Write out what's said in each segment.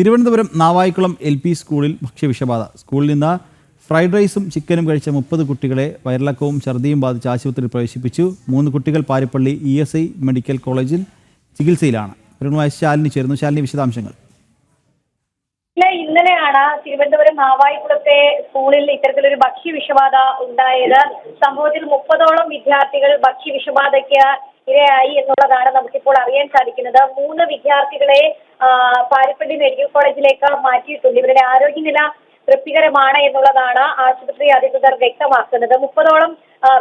Thiruvananthapuram Navaikulam L P സ്കൂളിൽ ഭക്ഷ്യവിഷബാധ. സ്കൂളിൽ നിന്ന് ഫ്രൈഡ് റൈസും ചിക്കനും കഴിച്ച മുപ്പത് കുട്ടികളെ വയറിളക്കവും ഛർദിയും ബാധിച്ച് ആശുപത്രിയിൽ പ്രവേശിപ്പിച്ചു. മൂന്ന് കുട്ടികൾ Paripally E S I medical കോളേജിൽ ചികിത്സയിലാണ്. ശാലിനി ചേരുന്നു. ശാലിനി വിശദാംശങ്ങൾ. ഇന്നലെയാണ് തിരുവനന്തപുരം നാവായിക്കുളത്തെ സ്കൂളിൽ ഇത്തരത്തിലൊരു ഭക്ഷ്യ വിഷബാധ ഉണ്ടായത്. സംഭവത്തിൽ മുപ്പതോളം വിദ്യാർത്ഥികൾ ഭക്ഷ്യ വിഷബാധയ്ക്ക് ഇരയായി എന്നുള്ളതാണ് നമുക്കിപ്പോൾ അറിയാൻ സാധിക്കുന്നത്. മൂന്ന് വിദ്യാർത്ഥികളെ പാരിപ്പള്ളി മെഡിക്കൽ കോളേജിലേക്ക് മാറ്റിയിട്ടുണ്ട്. ഇവരുടെ ആരോഗ്യനില തൃപ്തികരമാണ് എന്നുള്ളതാണ് ആശുപത്രി അധികൃതർ വ്യക്തമാക്കുന്നത്. മുപ്പതോളം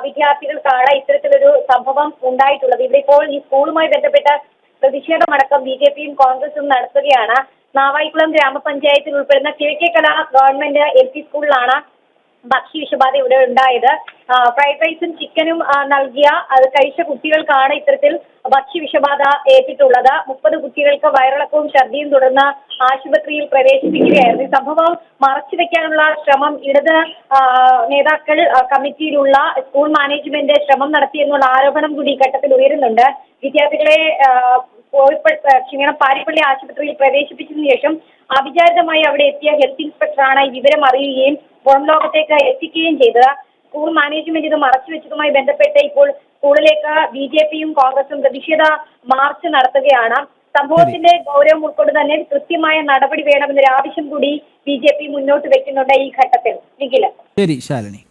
വിദ്യാർത്ഥികൾക്കാണ് ഇത്തരത്തിലൊരു സംഭവം ഉണ്ടായിട്ടുള്ളത്. ഇവിടെ ഇപ്പോൾ ഈ സ്കൂളുമായി ബന്ധപ്പെട്ട പ്രതിഷേധമടക്കം ബി ജെ പിയും കോൺഗ്രസും നടത്തുകയാണ്. നാവായിക്കുളം ഗ്രാമപഞ്ചായത്തിൽ ഉൾപ്പെടുന്ന കിഴക്കേക്കല ഗവൺമെന്റ് എൽ പി സ്കൂളിലാണ് ഭക്ഷ്യ വിഷബാധ ഇവിടെ ഉണ്ടായത്. ഫ്രൈഡ് റൈസും ചിക്കനും നൽകിയ അത് കഴിച്ച കുട്ടികൾക്കാണ് ഇത്തരത്തിൽ ഭക്ഷ്യ വിഷബാധ ഏറ്റിട്ടുള്ളത്. മുപ്പത് കുട്ടികൾക്ക് വയറിളക്കവും ഛർദിയും തുടർന്ന് ആശുപത്രിയിൽ പ്രവേശിപ്പിക്കുകയായിരുന്നു. സംഭവം മറച്ചു വെക്കാനുള്ള ശ്രമം ഇടത് നേതാക്കൾ കമ്മിറ്റിയിലുള്ള സ്കൂൾ മാനേജ്മെന്റ് ശ്രമം നടത്തിയെന്നുള്ള ആരോപണം കൂടി ഘട്ടത്തിൽ ഉയരുന്നുണ്ട്. വിദ്യാർത്ഥികളെ ക്ഷീണം പാരിപ്പള്ളി ആശുപത്രിയിൽ പ്രവേശിപ്പിച്ചതിനു ശേഷം അവിചാരിതമായി അവിടെ എത്തിയ ഹെൽത്ത് ഇൻസ്പെക്ടറാണ് ഈ വിവരം അറിയുകയും പുറം ലോകത്തേക്ക് എത്തിക്കുകയും ചെയ്തത് സ്കൂൾ മാനേജ്മെന്റ് ഇത് മറച്ചു വെച്ചതുമായി ബന്ധപ്പെട്ട് ഇപ്പോൾ സ്കൂളിലേക്ക് ബി ജെ പിയും കോൺഗ്രസും പ്രതിഷേധ മാർച്ച് നടത്തുകയാണ്. സംഭവത്തിന്റെ ഗൗരവം ഉൾക്കൊണ്ട് തന്നെ കൃത്യമായ നടപടി വേണമെന്നൊരു ആവശ്യം കൂടി ബി ജെ പി മുന്നോട്ട് വെക്കുന്നുണ്ട് ഈ ഘട്ടത്തിൽ. നിഖില ശരി ശാലിനി.